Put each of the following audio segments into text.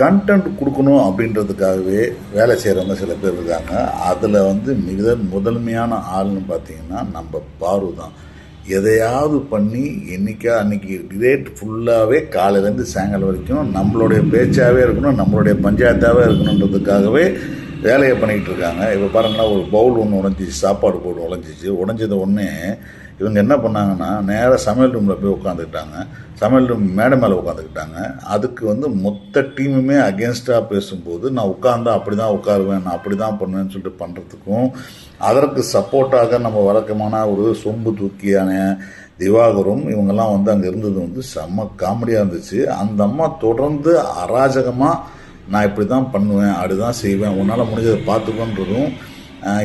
Content கொடுக்கணும் அப்படின்றதுக்காகவே வேலை செய்கிறவங்க சில பேர் இருக்காங்க. அதில் வந்து மிக முதன்மையான ஆள்னு பார்த்தீங்கன்னா நம்ம பாரு தான். எதையாவது பண்ணி என்றைக்கா அன்றைக்கி டேட் ஃபுல்லாகவே காலையிலேருந்து சாயங்காலம் வரைக்கும் நம்மளுடைய பேச்சாகவே இருக்கணும் நம்மளுடைய பஞ்சாயத்தாகவே இருக்கணுன்றதுக்காகவே வேலையை பண்ணிக்கிட்டு இருக்காங்க இப்போ பாருங்கன்னா ஒரு பவுல் ஒன்று உடஞ்சிச்சு சாப்பாடு போட்டு உடஞ்சிச்சு. உடஞ்சது உடனே இவங்க என்ன பண்ணாங்கன்னா நேராக சமையல் ரூமில் போய் உட்காந்துக்கிட்டாங்க சமையல் ரூம் மேடை மேலே உட்காந்துக்கிட்டாங்க அதுக்கு வந்து மொத்த டீமுமே அகேன்ஸ்டாக பேசும்போது நான் உட்காந்தா அப்படி தான் உட்காருவேன் நான் அப்படி தான் பண்ணுவேன்னு சொல்லிட்டு பண்ணுறதுக்கும் அதற்கு சப்போர்ட்டாக நம்ம வழக்கமான ஒரு சொம்பு தூக்கியான திவாகரும் இவங்கெல்லாம் வந்து அங்கே இருந்தது வந்து செம்ம காமெடியாக இருந்துச்சு. அந்த அம்மா தொடர்ந்து அராஜகமாக நான் இப்படி தான் பண்ணுவேன் அப்படி தான் செய்வேன் உன்னால் முடிஞ்சதை பார்த்துக்கோன்றதும்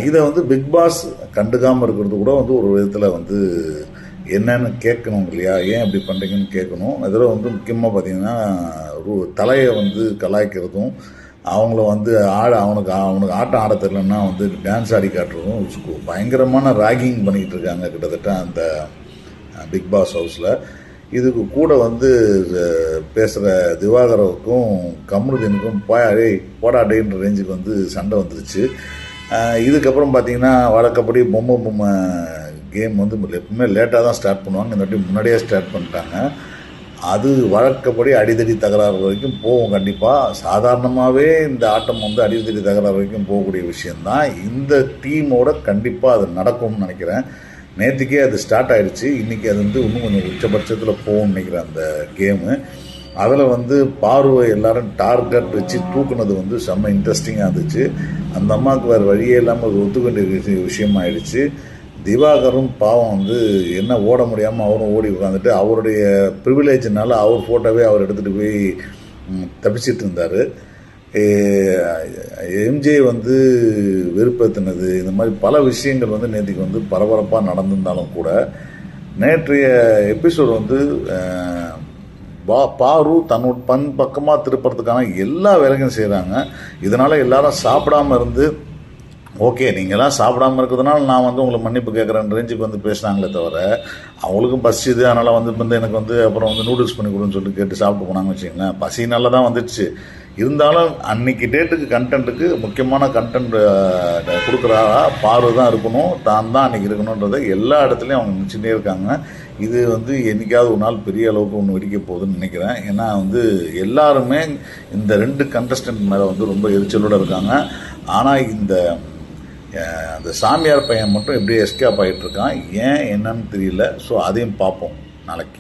இதை வந்து பிக் பாஸ் கண்டுக்காமல் இருக்கிறது கூட வந்து ஒரு விதத்தில் வந்து என்னன்னு கேட்கணும் இல்லையா? ஏன் இப்படி பண்ணுறீங்கன்னு கேட்கணும். இதில் வந்து முக்கியமாக பார்த்தீங்கன்னா தலையை வந்து கலாய்க்கிறதும் அவங்கள வந்து ஆட அவனுக்கு அவனுக்கு ஆட்டம் ஆட தெரிலன்னா வந்து டான்ஸ் ஆடி காட்டுறதும் பயங்கரமான ராகிங் பண்ணிக்கிட்டு இருக்காங்க கிட்டத்தட்ட அந்த பிக் பாஸ் ஹவுஸில் இதுக்கு கூட வந்து பேசுகிற திவாகரவுக்கும் கமருதீனுக்கும் போயாடே போடாடேன்ற ரேஞ்சுக்கு வந்து சண்டை வந்துருச்சு. இதுக்கப்புறம் பார்த்தீங்கன்னா வழக்கப்படி பொம்மை பொம்மை கேம் வந்து எப்பவுமே லேட்டாக தான் ஸ்டார்ட் பண்ணுவாங்க. இந்த வாட்டி முன்னாடியே ஸ்டார்ட் பண்ணிட்டாங்க. அது வழக்கப்படி அடிதடி தகராறு வரைக்கும் போகும் கண்டிப்பாக சாதாரணமாகவே இந்த ஆட்டம் வந்து அடிதடி தகராறு வரைக்கும் போகக்கூடிய விஷயந்தான் இந்த டீமோட கண்டிப்பாக அது நடக்கும்னு நினைக்கிறேன். நேற்றுக்கே அது ஸ்டார்ட் ஆயிடுச்சு இன்றைக்கி அது வந்து இன்னும் கொஞ்சம் உச்சபட்சத்தில் போகும் நினைக்கிறேன் அந்த கேமு அதில் வந்து பார்வை எல்லாரும் டார்கெட் வச்சு தூக்குனது வந்து செம்ம இன்ட்ரெஸ்டிங்காக இருந்துச்சு. அந்த அம்மாவுக்கு வேறு வழியே இல்லாமல் அது ஒத்துக்கொண்டிருக்க விஷயம் விஷயமாயிடுச்சு திவாகரும் பாவம் வந்து என்ன ஓட முடியாமல் அவரும் ஓடி உட்காந்துட்டு அவருடைய ப்ரிவிலேஜினால் அவர் ஃபோட்டோவே அவர் எடுத்துகிட்டு போய் தப்பிச்சிட்டு இருந்தார். எம்ஜே வந்து விருப்பத்தினது இந்த மாதிரி பல விஷயங்கள் வந்து நேற்றுக்கு வந்து பரபரப்பாக நடந்திருந்தாலும் கூட நேற்றைய எபிசோடு வந்து பா பாரு தன்னோட பன் பக்கமாக திருப்புறதுக்கான எல்லா வேலையும் செய்கிறாங்க இதனால் எல்லாரும் சாப்பிடாம இருந்து ஓகே நீங்களாம் சாப்பிடாம இருக்கிறதுனால நான் வந்து உங்களுக்கு மன்னிப்பு கேட்குறேன் ரேஞ்சுக்கு வந்து பேசுனாங்களே தவிர அவங்களுக்கும் பசி இது அதனால் வந்து வந்து எனக்கு வந்து அப்புறம் வந்து நூடுல்ஸ் பண்ணி கொடுன்னு சொல்லிட்டு கேட்டு சாப்பிட்டு போனாங்கன்னு வச்சிங்களேன் பசி நல்லா தான் வந்துடுச்சு. இருந்தாலும் அன்னைக்கு டேட்டுக்கு கண்டென்ட்டுக்கு முக்கியமான கண்டென்ட் கொடுக்குறாரா பார்வை தான் இருக்கணும். தான் தான் அன்றைக்கி இருக்கணுன்றதை எல்லா இடத்துலையும் அவங்க நினச்சிட்டே இருக்காங்க. இது வந்து என்னைக்காவது ஒரு நாள் பெரிய அளவுக்கு ஒன்று வெடிக்க போகுதுன்னு நினைக்கிறேன். ஏன்னா வந்து எல்லாருமே இந்த ரெண்டு கண்டஸ்டன்ட் மேலே வந்து ரொம்ப எரிச்சலோடு இருக்காங்க. ஆனால் இந்த அந்த சாமியார் பையன் மட்டும் எப்படியே எஸ்கேப் ஆகிட்டு இருக்கான். ஏன் என்னன்னு தெரியல. ஸோ அதையும் பார்ப்போம் நாளைக்கு.